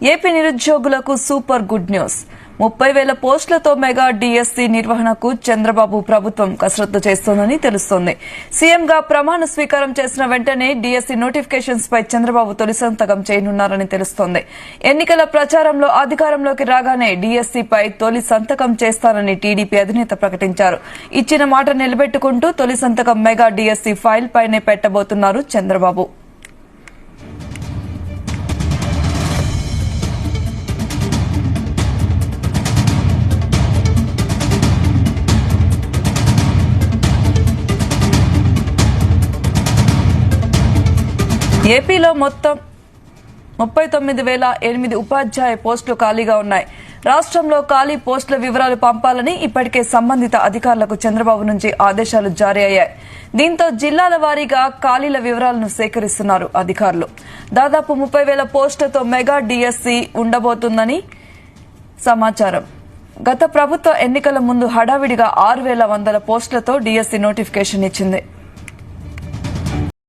AP నిరుద్యోగులకు super good news. ముప్పై వేల పోస్టులతో మెగా డిఎస్సి నిర్వహణకు చంద్రబాబు ప్రభుత్వం కసరత్తు చేస్తోందని తెలుస్తోంది. సీఎంగా ప్రమాణ స్వీకారం చేసిన వెంటనే డిఎస్సి నోటిఫికేషన్స్ పై చంద్రబాబు తొలి సంతకం చేయనున్నారని తెలుస్తోంది. ఎన్నికల ప్రచారంలో అధికారంలోకి రాగానే డిఎస్సిపై తొలి సంతకం చేస్తానని టీడీపీ అధినేత ప్రకటించారు. ఇచ్చిన మాట నిలబెట్టుకుంటూ తొలి సంతకం మెగా డిఎస్సి ఫైల్ పైనే పెట్టబోతున్నారు చంద్రబాబు. ఏపీలో మొత్తం ముప్పై తొమ్మిది వేల ఎనిమిది ఉపాధ్యాయ పోస్టులు ఖాళీగా ఉన్నాయి. రాష్ట్రంలో ఖాళీ పోస్టుల వివరాలు పంపాలని ఇప్పటికే సంబంధిత అధికారులకు చంద్రబాబు నుంచి ఆదేశాలు జారీ అయ్యాయి. దీంతో జిల్లాల వారీగా ఖాళీల వివరాలను సేకరిస్తున్నారు అధికారులు. దాదాపు ముప్పై వేల పోస్టులతో మెగా డిఎస్సి ఉండబోతుందని సమాచారం. గత ప్రభుత్వ ఎన్నికల ముందు హడావిడిగా ఆరు వేల వందల పోస్టులతో డిఎస్సి నోటిఫికేషన్ ఇచ్చింది.